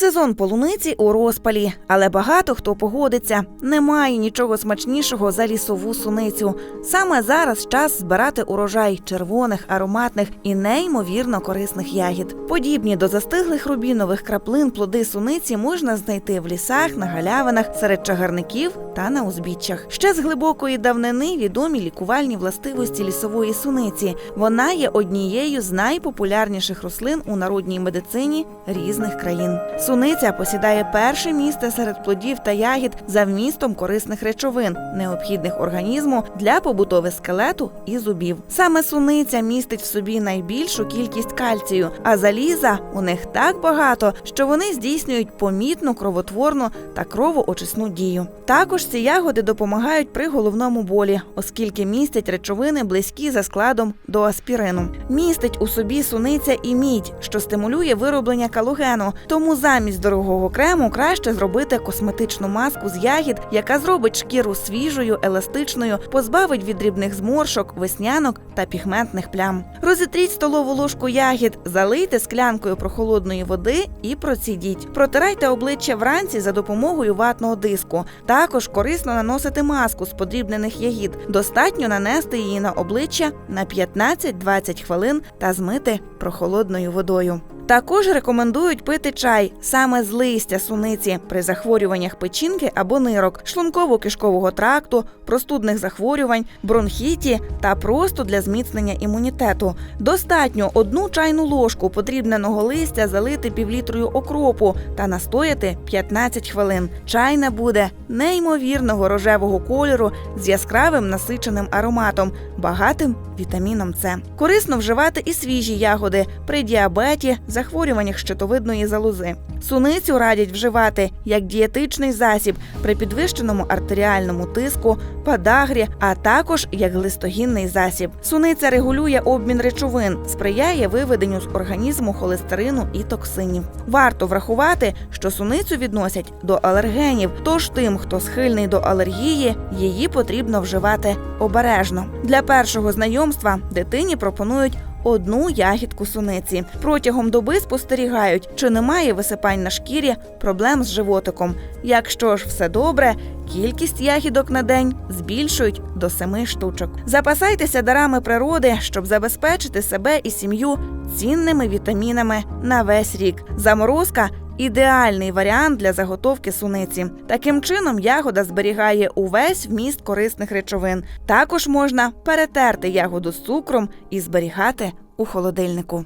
Сезон полуниці у розпалі, але багато хто погодиться. Немає нічого смачнішого за лісову суницю. Саме зараз час збирати урожай червоних, ароматних і неймовірно корисних ягід. Подібні до застиглих рубінових краплин плоди суниці можна знайти в лісах, на галявинах, серед чагарників та на узбіччях. Ще з глибокої давнини відомі лікувальні властивості лісової суниці. Вона є однією з найпопулярніших рослин у народній медицині різних країн. Суниця посідає перше місце серед плодів та ягід за вмістом корисних речовин, необхідних організму для побудови скелету і зубів. Саме суниця містить в собі найбільшу кількість кальцію, а заліза у них так багато, що вони здійснюють помітну кровотворну та кровоочисну дію. Також ці ягоди допомагають при головному болі, оскільки містять речовини близькі за складом до аспірину. Містить у собі суниця і мідь, що стимулює вироблення калогену. Тому замість дорогого крему краще зробити косметичну маску з ягід, яка зробить шкіру свіжою, еластичною, позбавить від дрібних зморшок, веснянок та пігментних плям. Розітріть столову ложку ягід, залийте склянкою прохолодної води і процідіть. Протирайте обличчя вранці за допомогою ватного диску. Також корисно наносити маску з подрібнених ягід. Достатньо нанести її на обличчя на 15-20 хвилин та змити прохолодною водою. Також рекомендують пити чай саме з листя суниці при захворюваннях печінки або нирок, шлунково-кишкового тракту, простудних захворювань, бронхіті та просто для зміцнення імунітету. Достатньо одну чайну ложку подрібненого листя залити півлітрою окропу та настояти 15 хвилин. Чай набуде неймовірного рожевого кольору з яскравим насиченим ароматом, багатим вітаміном С. Корисно вживати і свіжі ягоди при діабеті, захворюваннях щитовидної залози. Суницю радять вживати як дієтичний засіб при підвищеному артеріальному тиску, подагрі, а також як глистогінний засіб. Суниця регулює обмін речовин, сприяє виведенню з організму холестерину і токсинів. Варто врахувати, що суницю відносять до алергенів, тож тим, хто схильний до алергії, її потрібно вживати обережно. Для першого знайомства дитині пропонують одну ягідку суниці. Протягом доби спостерігають, чи немає висипань на шкірі, проблем з животиком. Якщо ж все добре, кількість ягідок на день збільшують до семи штучок. Запасайтеся дарами природи, щоб забезпечити себе і сім'ю цінними вітамінами на весь рік. Заморозка ідеальний варіант для заготовки суниці. Таким чином, ягода зберігає увесь вміст корисних речовин. Також можна перетерти ягоду з цукром і зберігати у холодильнику.